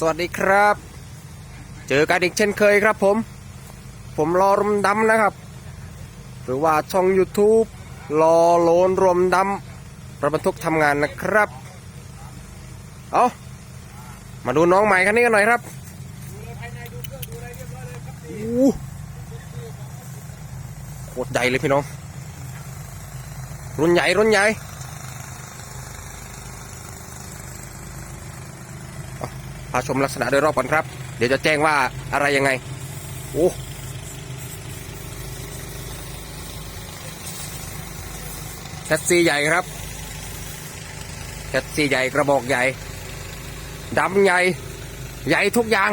สวัสดีครับ เจอกันอีกเช่นเคยครับผม ผมรอรมดำนะครับ หรือว่าช่อง YouTube รอโลนรวมดำประบรรทุกทำงานนะครับ เอามาดูน้องใหม่คันนี้กันหน่อยครับโคตรใหญ่เลยพี่น้อง รุ่นใหญ่รุ่นใหญ่าชมลักษณะโดยรอบก่อนครับ เดี๋ยวจะแจ้งว่าอะไรยังไง โอ้แคสซีใหญ่ครับแคสซีใหญ่กระบอกใหญ่ดำใหญ่ ใหญ่ทุกอย่าง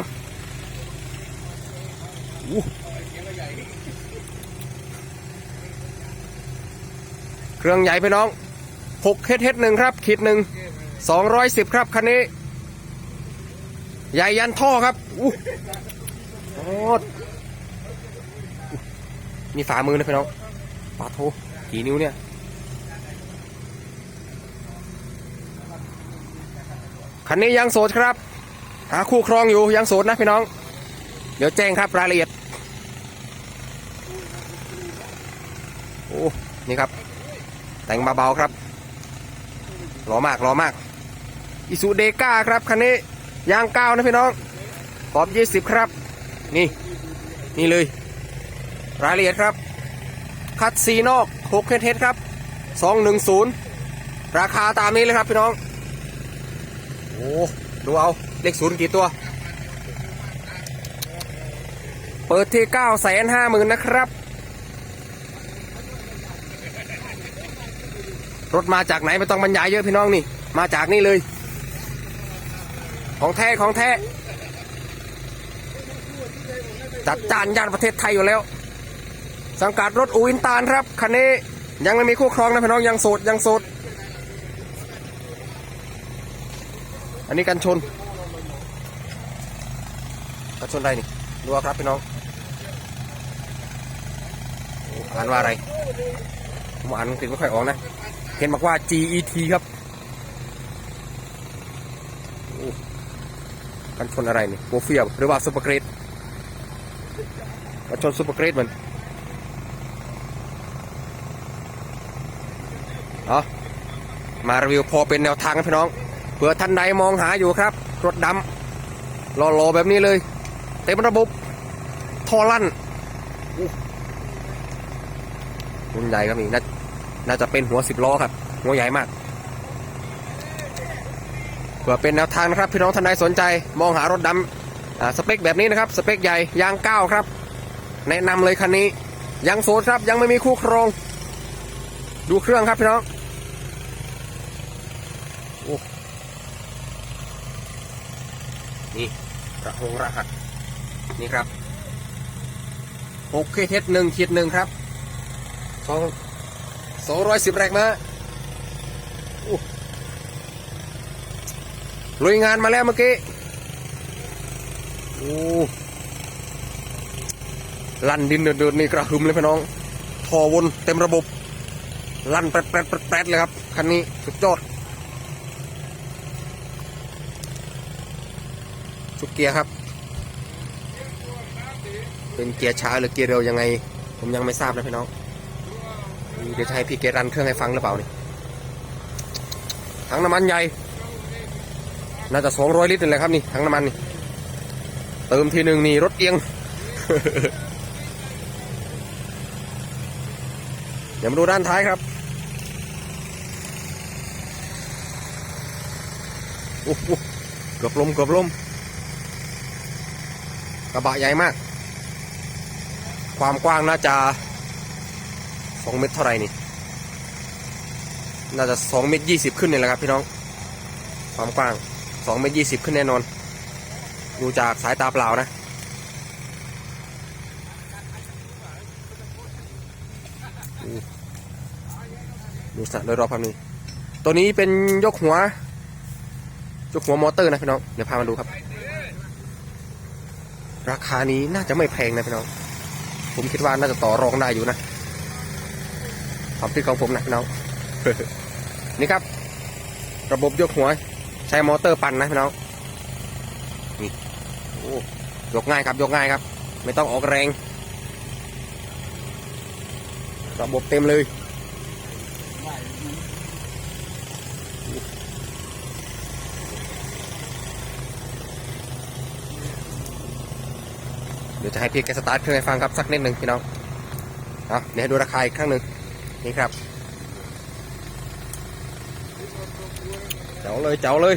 โอ้เครื่องใหญ่พี่น้อง6เฮดเฮดหนึ่งครับขีดหนึ่ง210 ครับคันนี้ ใหญ่ยันท่อครับอู้โอ้มีฝ่ามือนะพี่น้องปาโทกี่นิ้วเนี่ยคันนี้ยังโสดครับ หาคู่ครองอยู่ยังโสดนะพี่น้อง เดี๋ยวแจ้งครับรายละเอียด โอ้ นี่ครับ แต่งมาเบาครับรอมากรอมาก อิสุเดก้าครับคันนี้ ยางเก้านะพี่น้อง ขอบยี่สิบครับ นี่ นี่เลย รายละเอียดครับ คัดซีนอกหกเทสครับสองหนึ่งศูนย์ราคาตามนี้เลยครับพี่น้อง โอ้ดูเอา เลขศูนย์กี่ตัว เปิดที่เก้าแสนห้าหมื่นนะครับ รถมาจากไหนไม่ต้องบรรยายเยอะพี่น้องนี่ มาจากนี่เลย ของแท้ของแท้ จัดจานย่านประเทศไทยอยู่แล้ว สังกัดรถอูวินตาลครับ คันนี้ยังไม่มีคู่ครองนะพี่น้องยังโสดยังโสด อันนี้กันชน กันชนได้นี่ดูเอาครับพี่น้องอ้อ่านว่าอะไรผมอ่านอังกฤษไม่ค่อยออกนะ เห็นบอกว่า GET ครับ กันชนอะไรนี่โวเฟียหรือว่าซูเปอร์เกรดกันชนซูเปอร์เกรดมันเอามารีวิวพอเป็นแนวทางนะพี่น้องเผื่อท่านใดมองหาอยู่ครับ รถดำรอๆแบบนี้เลย เต็มระบบทอลั่นรุ่นใหญ่ครับนี่น่าน่าจะเป็นหัวสิบล้อครับ หัวใหญ่มาก เพื่อเป็นแนวทางนะครับพี่น้องท่านใดสนใจ มองหารถดำอ่าสเปคแบบนี้นะครับ สเปคใหญ่ยางเก้าครับ แนะนำเลยคันนี้ยังโสดครับยังไม่มีคู่ครอง ดูเครื่องครับพี่น้องโอ้นี่กระหงรหัสนี่ครับหกเคเทสหนึ่งขีดหนึ่งครับสองสองร้อยสิบแรงมา ลุยงานมาแล้วเมื่อกี้ โอ้ลั่นดินเดือดๆนี่กระหึ่มเลยพี่น้อง ทอวนเต็มระบบ ลั่นแปดแปดแปดแปดเลยครับ คันนี้สุดยอดชุดเกียร์ครับ เป็นเกียร์ช้าหรือเกียร์เร็วยังไง ผมยังไม่ทราบนะพี่น้อง เดี๋ยวจะให้พี่เกรันเครื่องให้ฟังหรือเปล่านี่ถังน้ำมันใหญ่ น่าจะสองร้อยลิตรนี่แหละครับนี่ถังน้ำมันนี่เติมทีหนึ่งนี่รถเอียงเดี๋ยวมาดูด้านท้ายครับโอ้โหเกือบลมเกือบลมกระบะใหญ่มาก ความกว้างน่าจะสองเมตรเท่าไหร่นี่ น่าจะสองเมตรยี่สิบขึ้นนี่แหละครับพี่น้อง ความกว้าง สองเมตรยี่สิบขึ้นแน่นอน ดูจากสายตาเปล่านะ ดูสัโดยรอบภาพนี้ ตัวนี้เป็นยกหัว ยกหัวมอเตอร์นะพี่น้อง เดี๋ยวพามาดูครับ ราคานี้น่าจะไม่แพงนะพี่น้อง ผมคิดว่าน่าจะต่อรองได้อยู่นะความคิดของผมนะพี่น้องนี่ครับ ระบบยกหัว ช้มอเตอร์ปั่นนะพี่น้องนี่โอ้ยกง่ายครับยกง่ายครับ ไม่ต้องออกแรง ระบบเต็มเลยเดี๋ยวจะให้พี่แกสตาร์ทเครื่องให้ฟังครับสักนิดหนึ่งพี่น้องเอาเดี๋ยวให้ดูราคาอีกครั้งหนึ่งนี่ครับ จ๋วเลยเจ๋วเลย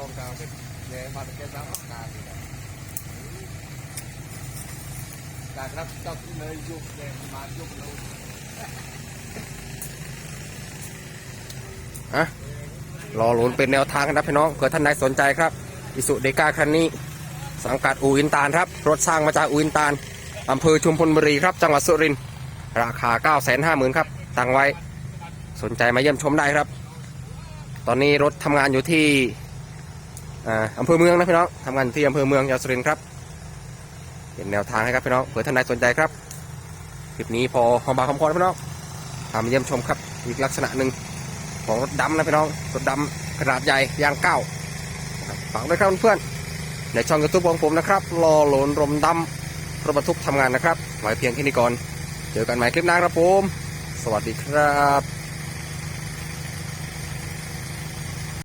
อไว้การกองกลางที่เนี่ยมาเกียบน้ำอากาศการรับจอบเลยยุบเนี่ยมายุบเลยรอหลุนเป็นแนวทางนะพี่น้องเกิดท่านใดสนใจครับอิสุเดกาคันนี้ สังกัดอูอินตาลครับ รถสร้างมาจากอูอินตาลอำเภอชุมพลบุรีครับ จังหวัดสุรินทร์ราคา 9 5 0 0 0 0ครับตั้งไว้สนใจมาเยี่ยมชมได้ครับ ตอนนี้รถทำงานอยู่ที่ อ่าอำเภอเมืองนะพี่น้องทำงานที่อำเภอเมืองจังหวัดสุรินทร์ครับเป็นแนวทางให้ครับพี่น้องเผื่อท่านใดสนใจครับคลิปนี้พอหอมบาคำพอนะพี่น้องพามาเยี่ยมชมครับอีกลักษณะหนึ่งของรถดำนะพี่น้องรถดำขนาดใหญ่ยางเก้าฝากด้วยครับเพื่อนในช่องยูทูบของผมนะครับรอหลนรมดำรถบรรทุกทำงานนะครับไว้เพียงแค่นี้ก่อนเจอกันใหม่คลิปหน้าครับผม สวัสดีครับ